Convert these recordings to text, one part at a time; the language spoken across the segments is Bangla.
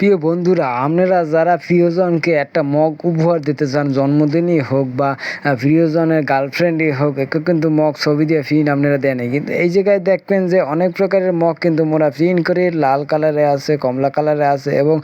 প্রিয় বন্ধুরা, আপনারা যারা প্রিয়জনকে একটা মগ উপহার দিতে চান, জন্মদিনই হোক বা প্রিয়জনের গার্লফ্রেন্ডই হোক, একে কিন্তু মগ ছবি দিয়ে প্রিন্ট আপনারা দেন কিন্তু এই জায়গায় দেখবেন যে অনেক প্রকারের মগ কিন্তু মোরা প্রিন্ট করে, লাল কালারে আছে, কমলা কালারে আছে এবং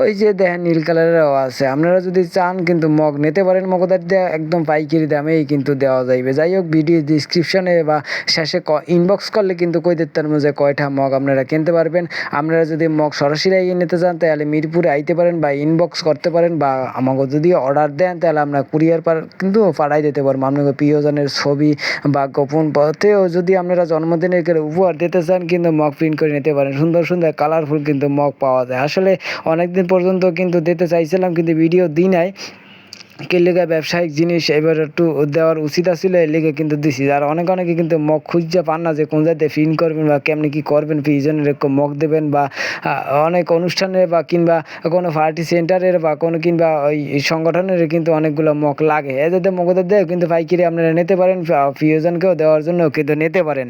ওই যে দেখেন নীল কালারেরও আছে। আপনারা যদি চান কিন্তু মগ নিতে পারেন, মগদার দিয়ে একদম পাইকারি দামেই কিন্তু দেওয়া যাইবে। যাই হোক ভিডিও ডিসক্রিপশনে বা শেষে ক ইনবক্স করলে কিন্তু কই দিতে যে কয়টা মগ আপনারা কিনতে পারবেন। আপনারা যদি মগ সরাসরি নিতে চান, তাহলে মিরপুরে আইতে পারেন বা ইনবক্স করতে পারেন বা আমাকে যদি অর্ডার দেন, তাহলে আমরা কুরিয়ার পার কিন্তু পাঠাই দিতে পারব। আপনাকে প্রিয়জনের ছবি বা গোপন পথেও যদি আপনারা জন্মদিনের উপহার দিতে চান, কিন্তু মগ প্রিন্ট করে নিতে পারেন। সুন্দর সুন্দর কালারফুল কিন্তু মগ পাওয়া যায়। আসলে অনেকদিন পর্যন্ত কিন্তু দিতে চাইছিলাম, কিন্তু ভিডিও দিই নাই। কে লেগে ব্যবসায়িক জিনিস এবার একটু দেওয়ার উচিত আছিল, এর লেগে কিন্তু দিছি। আর অনেক অনেকে কিন্তু মগ খুঁজতে পান না যে কোন জায়গাতে ফিন করবেন বা কেমনি কি করবেন প্রিজনের মগ দেবেন বা অনেক অনুষ্ঠানে বা কিংবা কোনো পার্টি সেন্টারের বা কোনো কিংবা ওই সংগঠনের কিন্তু অনেকগুলো মগ লাগে। এদের মগদের দেয় কিন্তু পাইকারি আপনারা নিতে পারেন প্রিয়জনকেও দেওয়ার জন্য কিন্তু নিতে পারেন।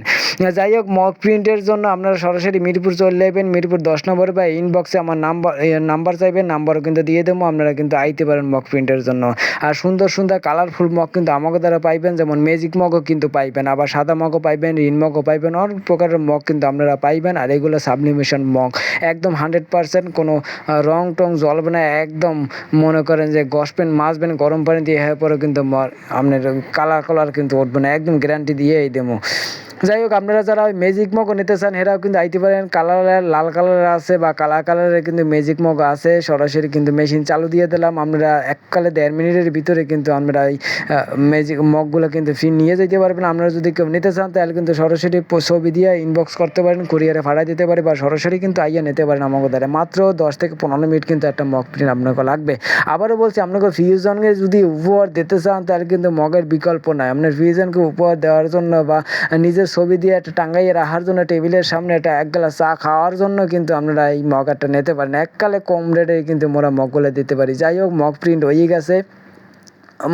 যাই হোক, মগ প্রিন্টের জন্য আপনারা সরাসরি মিরপুর চলে যাবেন মিরপুর দশ নম্বরে বা ইনবক্সে আমার নাম্বার নাম্বার চাইবেন, নাম্বারও কিন্তু দিয়ে দেবো, আপনারা কিন্তু আইতে পারেন মগ প্রিন্টের জন্য। আর সুন্দর সুন্দর কালারফুল মগ কিন্তু আমাকে দ্বারা পাইবেন, যেমন ম্যাজিক মগও কিন্তু পাইবেন, আবার সাদা মগও পাইবেন রিন মগও পাইবেন, অনেক প্রকারের মগ কিন্তু আপনারা পাইবেন, আর এগুলো সাবলিমেশন মগ একদম হান্ড্রেড পার্সেন্ট কোনো রং টং জ্বলবে না, একদম মনে করেন যে গসপেন মাছবেন গরম পানি দিয়ে হয়ে পরে কিন্তু আপনার কালার কালার কিন্তু উঠবে না, একদম গ্যারান্টি দিয়েই দেবো। যাই হোক আপনারা যারা ওই ম্যাজিক মগও নিতে চান, এরাও কিন্তু আইতে পারেন। কালারের লাল কালারের আছে বা কালা কালারের কিন্তু ম্যাজিক মগ আছে। সরাসরি কিন্তু মেশিন চালু দিয়ে দিলাম। আমরা এককালে দেড় মিনিটের ভিতরে কিন্তু আমরা এই ম্যাজিক মগগুলো কিন্তু ফ্রি নিয়ে যেতে পারবেন। আপনারা যদি কেউ নিতে চান, তাহলে কিন্তু সরাসরি ছবি দিয়ে ইনবক্স করতে পারেন কুরিয়ারে ভাড়া দিতে পারে বা সরাসরি কিন্তু আইয়া নিতে পারেন আমাকে দ্বারা। মাত্র দশ থেকে পনেরো মিনিট কিন্তু একটা মগ প্রিন্ট আপনাকে লাগবে। আবারও বলছি, আপনাকে ফিউজনকে যদি উপহার দিতে চান, তাহলে কিন্তু মগের বিকল্প নাই। আপনার ফিউজনকে উপহার দেওয়ার জন্য বা নিজের ছবি দিয়ে একটা টাঙ্গাইয়ে রাখার জন্য টেবিলের সামনে একটা এক গ্লাস চা খাওয়ার জন্য কিন্তু আপনারা এই মগ একটা নিতে পারেন এককালে কম রেটে কিন্তু মোরা মগগুলো দিতে পারি। যাই হোক, মগ প্রিন্ট হয়ে গেছে।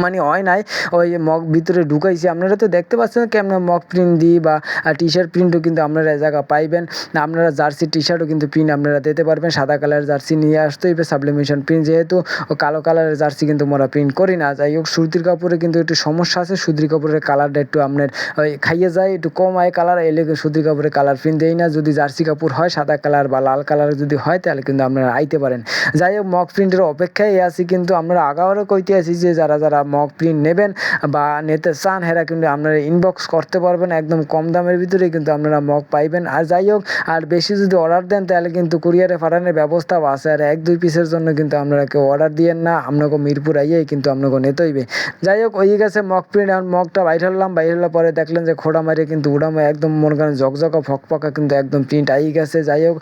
মানে হয় নাই। ওই মগ ভিতরে ঢুকাইছি। আপনারা তো দেখতে পাচ্ছেন কেমন মগ প্রিন্ট দিই বা টি শার্ট প্রিন্টও কিন্তু আপনারা এই জায়গা পাইবেন। আপনারা জার্সি টি শার্টও কিন্তু প্রিন্ট আপনারা দিতে পারবেন। সাদা কালারের জার্সি নিয়ে আসতে হইবে সাবলিমেশন প্রিন্ট যেহেতু কালো কালারের জার্সি কিন্তু মোরা প্রিন্ট করি না। যাই হোক, সুতির কাপড়ে কিন্তু একটু সমস্যা আছে। সুতির কাপড়ের কালারটা একটু আপনার, ওই খাইয়ে যায়, একটু কম হয় কালার এলে সুতির কাপড়ের কালার প্রিন্ট দেই না। যদি জার্সি কাপড় হয়, সাদা কালার বা লাল কালার যদি হয়, তাহলে কিন্তু আপনারা আইতে পারেন। যাই হোক, মগ প্রিন্টের অপেক্ষায় আছি। কিন্তু আমরা আগাবারও কইতে আছি যে, যারা যারা মগ প্রিন্ট নেবেন বা নিতে চান, হেরা কিন্তু আপনারা ইনবক্স করতে পারবেন একদম কম দামের ভিতরে কিন্তু আপনারা মগ পাইবেন। আর যাই হোক, আর বেশি যদি অর্ডার দেন, তাহলে কিন্তু কুরিয়ারে পাঠানোর ব্যবস্থাও আছে। আর এক, দুই পিসের জন্য কিন্তু আপনারা কেউ অর্ডার দিয়েন না, আপনাকে মিরপুর আইয়েই কিন্তু আপনাকে নিতে হইবে। যাই হোক, ওই গেছে মগ প্রিন্ট এখন মগটা বাইর হলাম। বাইর হওয়ার পরে দেখলেন যে খোড়া মারে কিন্তু উড়ামো একদম মনে করেন জকজকা ফকফকা কিন্তু একদম প্রিন্ট আই গেছে। যাই হোক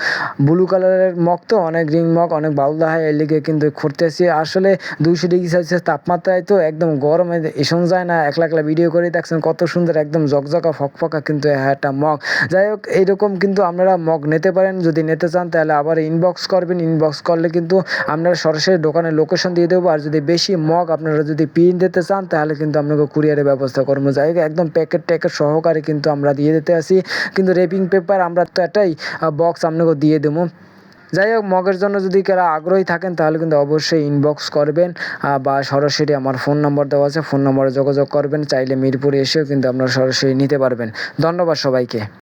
ব্লু কালারের মগ তো, অনেক রিং মগ অনেক বাউলদা হয় এর লিগে কিন্তু করতেছি আসলে দুইশো ডিগ্রি সেলসিয়াস তাপমাত্রায় তো একদম গরমে এসন যায় না, একলা একলা ভিডিও করে দেখছেন কত সুন্দর একদম জকজকা ফকফকা কিন্তু একটা মগ। যাই হোক, এইরকম কিন্তু আপনারা মগ নিতে পারেন, যদি নিতে চান তাহলে আবার ইনবক্স করবেন ইনবক্স করলে কিন্তু আপনারা সরাসরি দোকানের লোকেশন দিয়ে দেবো, আর যদি বেশি মগ আপনারা যদি প্রিন্ট দিতে চান তাহলে কিন্তু আপনাকে কুরিয়ারের ব্যবস্থা করব। যাই হোক, একদম প্যাকেট ট্যাকেট সহকারে কিন্তু আমরা দিয়ে দিতে আসি কিন্তু রেপিং পেপার আমরা তো একটাই বক্স আপনাকে দিয়ে দেবো। যাই হোক, মগের জন্য যদি কারা আগ্রহী থাকেন, তাহলে কিন্তু অবশ্যই ইনবক্স করবেন বা সরাসরি আমার ফোন নম্বর দেওয়া আছে ফোন নম্বরে যোগাযোগ করবেন, চাইলে মিরপুরে এসেও কিন্তু আপনারা সরাসরি নিতে পারবেন। ধন্যবাদ সবাইকে।